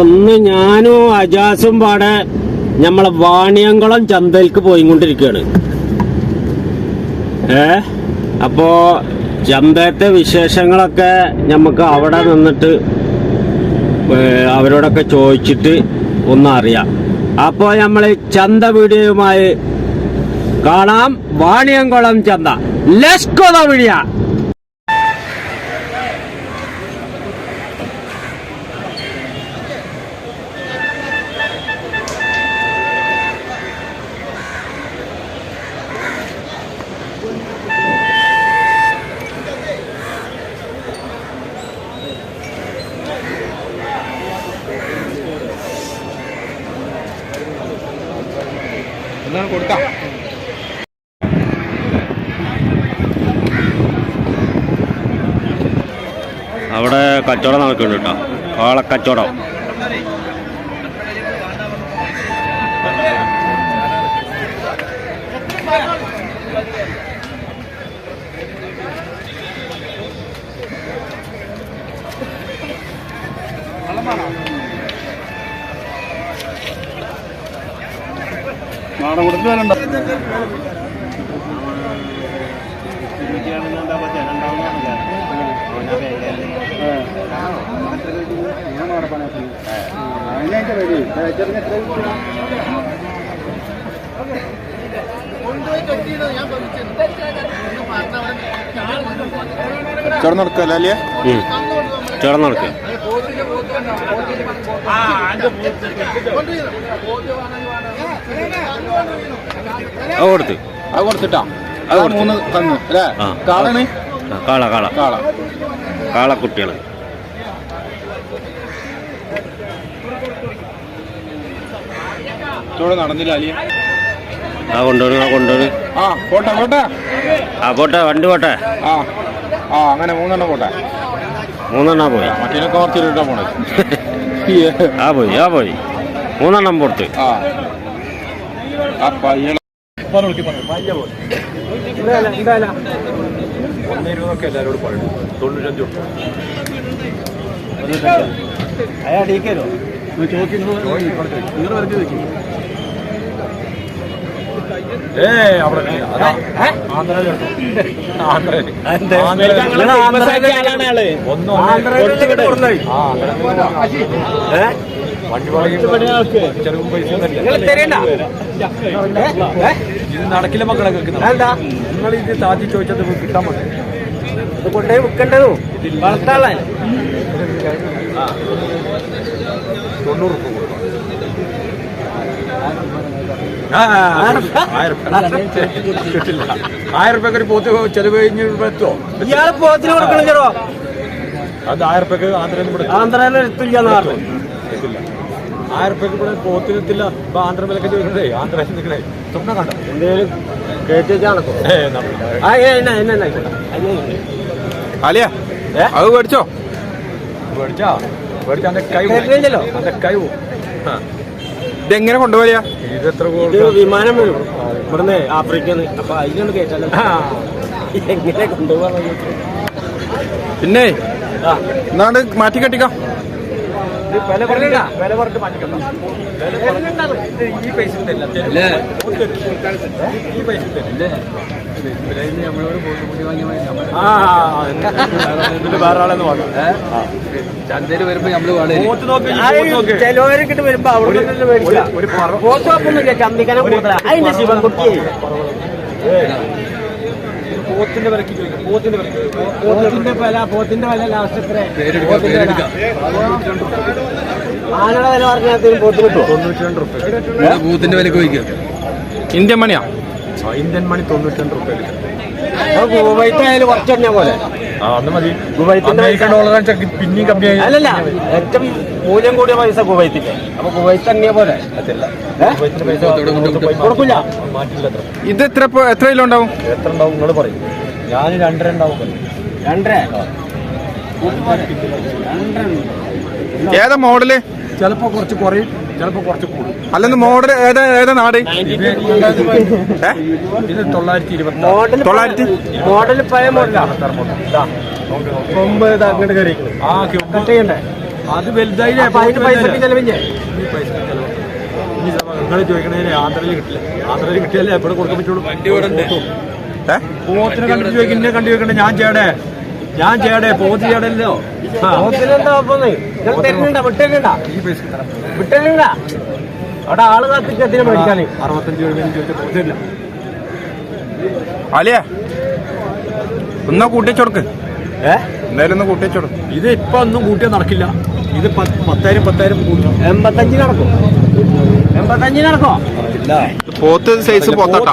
ഇന്ന് ഞാനും അജാസും പാടെ നമ്മളെ വാണിയംകുളം ചന്തയിലേക്ക് പോയിക്കൊണ്ടിരിക്കുകയാണ് ഏ? അപ്പോ ചന്തത്തെ വിശേഷങ്ങളൊക്കെ നമുക്ക് അവിടെ നിന്നിട്ട് അവരോടൊക്കെ ചോദിച്ചിട്ട് ഒന്നും അറിയാം അപ്പോൾ നമ്മൾ ചന്ത വീഡിയോയുമായി കാണാം. വാണിയംകുളം ചന്ത. ലസ്കോത വീഡിയ എന്താണ് കൊടുക്കാം അവിടെ കച്ചവടം നടക്കുന്നുണ്ട് കേട്ടോ. കാളക്കച്ചവടം നാടൻ കൊടുത്ത് വില ഉണ്ടോ കച്ചവടം നടക്കല്ല അല്ലേ ഉം. കച്ചവടം നടക്കുക അത് കൊടുത്ത്. അത് കൊടുത്തിട്ടാ. അത്. മൂന്ന് തന്നു അല്ലേ? ആ. കാളാണ് കാള കാള. കാള. കാളക്കുട്ടികൾ ചോടെ നടന്നില്ല അല്ലേ ആ കൊണ്ടുവരും ആ കൊണ്ടുവരും ആ പോട്ടെ പോട്ടെ. ആ പോട്ടെ വണ്ടി പോട്ടെ. ആ ആ അങ്ങനെ മൂന്നെണ്ണം പോട്ടെ. മൂന്നെണ്ണം പോയി. മറ്റേ കുറച്ചിട്ടാ പോണത് ആ പോയി ആ പോയി. മൂന്നെണ്ണം പുറത്ത് ആ. ആ പയ്യള ഒന്നേ ഇരുപതൊക്കെ എല്ലാവരോടും പറയണം തൊണ്ണൂറ്റഞ്ച് ഏ നിങ്ങൾ അതാ ആന്ധ്രയിലുണ്ടോ ഒന്നും ആ വണ്ടി പൈസ ഇത് നടക്കില്ല മക്കളെ കേൾക്കുന്നത് നിങ്ങൾ ഇത് താത്തി ചോദിച്ചത് കിട്ടാൻ മതി കൊണ്ടുപോയി വിൽക്കണ്ടതോ. വളർത്താളെ തൊണ്ണൂറ് രൂപ കൊടുക്കണം. ആ, ആയിരം ഒരു പോത്ത് ചെലവ് കഴിഞ്ഞ് എത്തുമോ ഇയാൾ പോത്തിന് കൊടുക്കണം ചെറോ അത് ആയിരം റുപ്യക്ക് ആന്ധ്രയിൽ ആന്ധ്രയിൽ എത്തില്ല എത്തില്ല. ആയിരം റുപ്യക്ക് ഇവിടെ പോത്തിനെത്തില്ല ഇപ്പൊ ആന്ധ്ര വിലക്ക് ചോദിക്കണേ ആന്ധ്രയിൽ നിൽക്കണേ സ്വപ്നം കണ്ട? എന്തേലും ആലിയ അത് മേടിച്ചോ? മേടിച്ചാ? മേടിച്ചാ അന്റെ കൈ. അന്റെ കൈ പോകും. ഇതെങ്ങനെ കൊണ്ടുപോയാ ഇത് എത്ര ഇത് വിമാനം വരും. ഇവിടുന്ന് ആഫ്രിക്കന്ന് അപ്പൊ അതിനൊന്ന് കേട്ടാലോ. എങ്ങനെ കൊണ്ടുപോകാൻ പിന്നെ എന്നാണ്ട് മാറ്റി കെട്ടിക്കാം. വില പറഞ്ഞില്ല വില പറഞ്ഞിട്ട് മാറ്റിക്കണ്ട ഈ പൈസ തരില്ല. ഈ പൈസ തരില്ല. ചന്തയിൽ വരുമ്പോ നമ്മൾ. ചിലവരൊക്കെ വരുമ്പോ അവിടെ പോത്ത് അതിന്റെ ശിവൻകുട്ടി. പോത്തിന്റെ വിലക്ക് ചോദിക്കും. പോത്തിന്റെ വിലക്ക് പോത്തിന്റെ വില പോത്തിന്റെ വില ലാസ്റ്റ് എത്ര പോത്തിന്റെ വില. ആനയുടെ വില പറഞ്ഞാൽ പോത്തിന് കിട്ടുമോ തൊണ്ണൂറ്റി രണ്ട് റുപ്യ പോത്തിന്റെ വിലക്ക് വയ്ക്കുക ഇന്ത്യൻ മണിയാ? ഇന്ത്യൻ മണി തൊണ്ണൂറ്റി രണ്ട് റുപ്യ കുവൈറ്റ് ആയാലും കുറച്ചെണ്ണ പോലെ. അന്ന് മതി. അമേരിക്കൻ ഡോളർ പിന്നെയും കമ്മിയായി. അല്ലല്ല ഏറ്റവും മൂല്യം കൂടിയ പൈസ കുവൈത്തിന്റെ അപ്പൊ കുവൈത്ത് എണ്ണിയ പോലെ. കൊടുക്കില്ല ഇത് എത്ര എത്ര കിലോ ഉണ്ടാവും? എത്ര ഉണ്ടാവും നിങ്ങൾ പറയും. ഞാൻ രണ്ടര ഉണ്ടാവും. രണ്ടര? ഏതാ മോഡൽ ചിലപ്പോ കുറച്ച് കുറയും. ചിലപ്പോ കുറച്ച് കൂടും. അല്ലെന്ന് മോഡൽ ഏതാ ഏതാ നാട്? ഇത് തൊള്ളായിരത്തി ഇരുപത്തി തൊള്ളായിരത്തി? മോഡൽ പഴയ അങ്ങോട്ട് ആ കട്ട് ചെയ്യണ്ടേ അത് നിങ്ങൾ ചോദിക്കണേ ആന്ധ്രയിൽ കിട്ടില്ല. ആന്ധ്രയിൽ കിട്ടിയാലേ എപ്പോഴും കൊടുക്കാൻ പറ്റുള്ളൂ. പോത്തിനെ കണ്ടു ചോദിക്കുന്നേ കണ്ടു ചോദിക്കണ്ടേ ഞാൻ ചേടേ ഞാൻ ചേടേ പോത്ത് ചേടല്ലോ ഈ പൈസ അവിടെ ആൾ എത്തിനെ മേടിക്കാന്? അറുപത്തഞ്ച് പോത്തില്ല അലിയ ഒന്നാ കൂട്ടിച്ചോടുക്ക്. എന്തായാലും ഒന്ന് കൂട്ടിച്ചോടുക്ക്. ഇത് ഇപ്പൊ ഒന്നും കൂട്ടിയാൽ നടക്കില്ല. ഇത് പത്ത്- പത്തായിരം പത്തായിരം എൺപത്തഞ്ച് നടക്കും. എൺപത്തഞ്ച് നടക്കോ. പോത്ത് സൈസ് പോത്തട്ടാ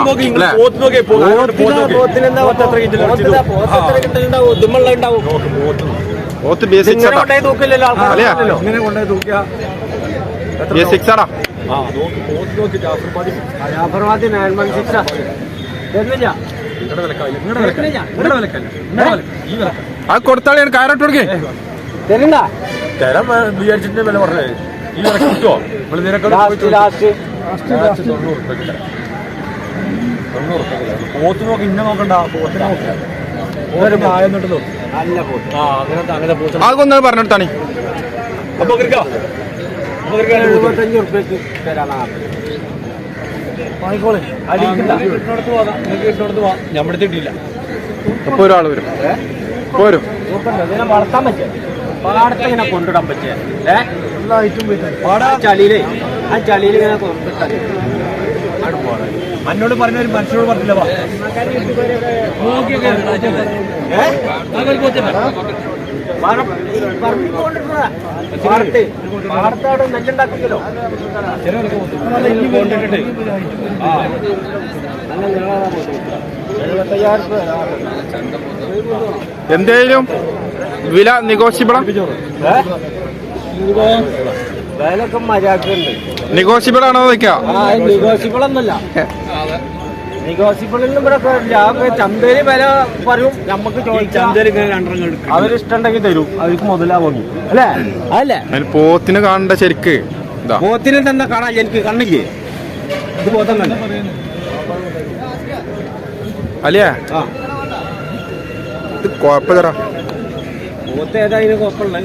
പോത്ത് ബേസിക് തൂക്കില്ലല്ലോ. ഇങ്ങനെ കൊണ്ടുപോയി തൂക്കിയാ. എസ് സിക്സ് ആടാ ആ നോക്ക് പോത്ത് നോക്കി ജാഫർ പാടി ജാഫർമാത്തി നയൻ വൺ സിക്സ് തരുന്നില്ല അത് കൊടുത്താളിയാണ് കാരോട്ട് കൊടുക്കേ. തരുന്ന തരാൻ വിചാരിച്ചിട്ട് വില പറഞ്ഞത് ഈ വില കിട്ടുമോ ലാസ്റ്റ് ലാസ്റ്റ്. തൊണ്ണൂറ് തൊണ്ണൂറ് പോത്ത് നോക്കി ഇന്ന നോക്കണ്ട. പോത്തിനെ നോക്കി ഒരു പ്രായം തൊട്ട് നോക്ക് ആ അങ്ങനത്തെ അങ്ങനെ പോത്ത്. അതൊന്ന് പറഞ്ഞെടുത്താണ് അപ്പൊ കിടക്കാം എഴുപത്തഞ്ച് ഉറുപ്പ്യക്ക് തരാനാണ് വാങ്ങിക്കോളെ. കിട്ടുന്നിടത്ത് പോകാം. നിങ്ങൾക്ക് കിട്ടുന്നിടത്ത് പോവാം നമ്മുടെ തിട്ടില്ല അപ്പൊ ഒരാൾ വരും. പോരും. ഇതിനെ വളർത്താൻ പറ്റിയ പാടത്തെ ഇങ്ങനെ കൊണ്ടിടാൻ പറ്റിയ ഏ? എല്ലാ ഐറ്റും പോയിട്ട് ആ ചളിയിലേ. ആ ചളിയിൽ ഇങ്ങനെ കൊണ്ടിട്ടാൽ പോകണം പറഞ്ഞ ഒരു മനുഷ്യനോട് പറഞ്ഞില്ല വാ. എന്തേലും വില നിഗോഷ്യബിളാ? വിലയൊക്കെ മര്യാദ നിഗോഷ്യബിൾ ആണോ നിൽക്കുക എന്നല്ല നെഗോസിബിളിൽ ഇവിടെ ചന്തയിൽ വില പറയും നമുക്ക് ചോദിച്ചാൽ അവരിഷ്ടണ്ടെങ്കിൽ തരും. അവർക്ക് മുതലാവും അല്ലേ? അല്ലേ? പോത്തിനെ കാണണ്ട ശരിക്ക്. പോത്തിനെ തന്നെ കാണാൻ എനിക്ക് കണ്ണില്ലേ? ഇത് പോത്തന്നല്ല അലിയ. ആ. ഇത് കുഴപ്പമില്ല പോത്ത് ഏതായാലും കുഴപ്പമില്ല.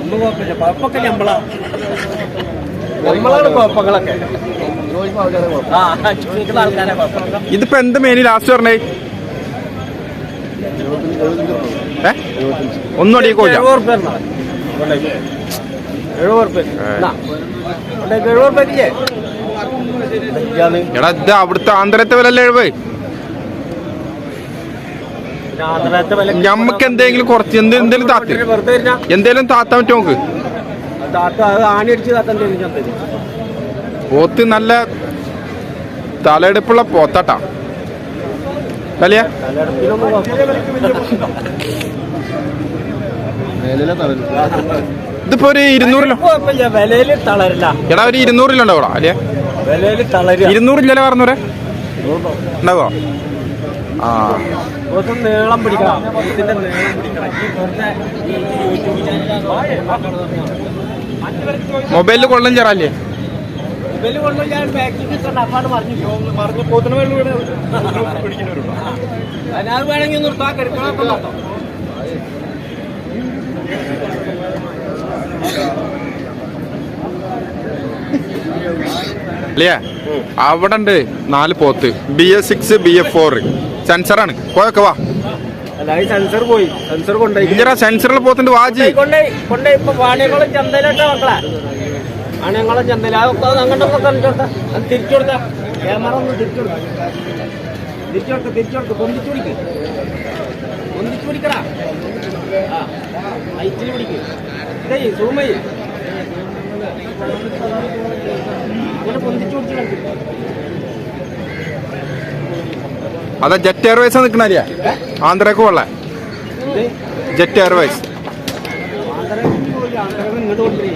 ഒന്നും കുഴപ്പമില്ല. കുഴപ്പമൊക്കെ ഞമ്മളാണ് നമ്മളാണ് കുഴപ്പങ്ങളൊക്കെ. ഇതിപ്പോ എന്ത് മേനി ലാസ്റ്റ് പറഞ്ഞേ? ഒന്നും അടിയിക്കോല്ല എടാ ഇത് അവിടുത്തെ ആന്ധ്രത്തെ വില അല്ലേ എഴുപത് ഞമ്മക്ക് എന്തെങ്കിലും കുറച്ച് എന്തെങ്കിലും എന്തേലും താത്ത്. എന്തേലും താത്താൻ പറ്റുമോ നോക്ക് പോത്ത് നല്ല തലയെടുപ്പുള്ള പോത്തട്ടാ വലിയ. ഇതിപ്പോ ഒരു ഇരുന്നൂറിലോ എടാ ഒരു ഇരുന്നൂറിലുണ്ടോ ഇവിടെ തളരുക ഇരുന്നൂറില്ലല്ലോ പറഞ്ഞൂരെ ഉണ്ടാവോ ആ നീളം പിടിക്കണം മൊബൈലിൽ കൊള്ളം ചേറാല്ലേ ഇവൽ കൊണ്ട് ഞാൻ ബാക്കിൽ കിട്ടണ്ട അപ്പാണ് മറിഞ്ഞു മറിഞ്ഞു. പോത്തിന് വെള്ളം ഇവിടെ അതിനകത്ത് വേണമെങ്കിൽ നിർത്താൻ കിടക്കണമൊക്കെ നോക്കാം അല്ലേ അവിടെ ഉണ്ട് നാല് പോത്ത്. B S six B F four സെൻസറാണ്. പോയൊക്കെ വാ. അല്ല സെൻസർ പോയി. സെൻസർ കൊണ്ടുപോയി. സെൻസറിൽ പോത്തിന്റെ വാജി കൊണ്ടേ കൊണ്ടുപോയി ഇപ്പൊ വാണിയംകുളം ചന്തയിലോട്ടാ മക്കളെ. വാണിയംകുളം ചെന്നില്ല അതൊക്കെ തിരിച്ചു ക്യാമറ ഒന്ന് തിരിച്ചു തിരിച്ചു കൊടുക്ക തിരിച്ചു കൊടുക്ക. പൊന്തിച്ചു പിടിക്ക്. പൊന്തിച്ചു പിടിക്കടാ. ആ ഹൈറ്റിൽ പിടിക്ക്. ഇതേ സൂം അങ്ങനെ പൊന്തിച്ചു പിടിച്ചു അതാ ജെറ്റ് എയർവേസ് നിൽക്കണ അറിയാ ആന്ധ്രക്ക് കൊള്ള ജെറ്റ് എയർവേസ് ആന്ധ്ര ഇങ്ങോട്ട് കൊണ്ടുവരിക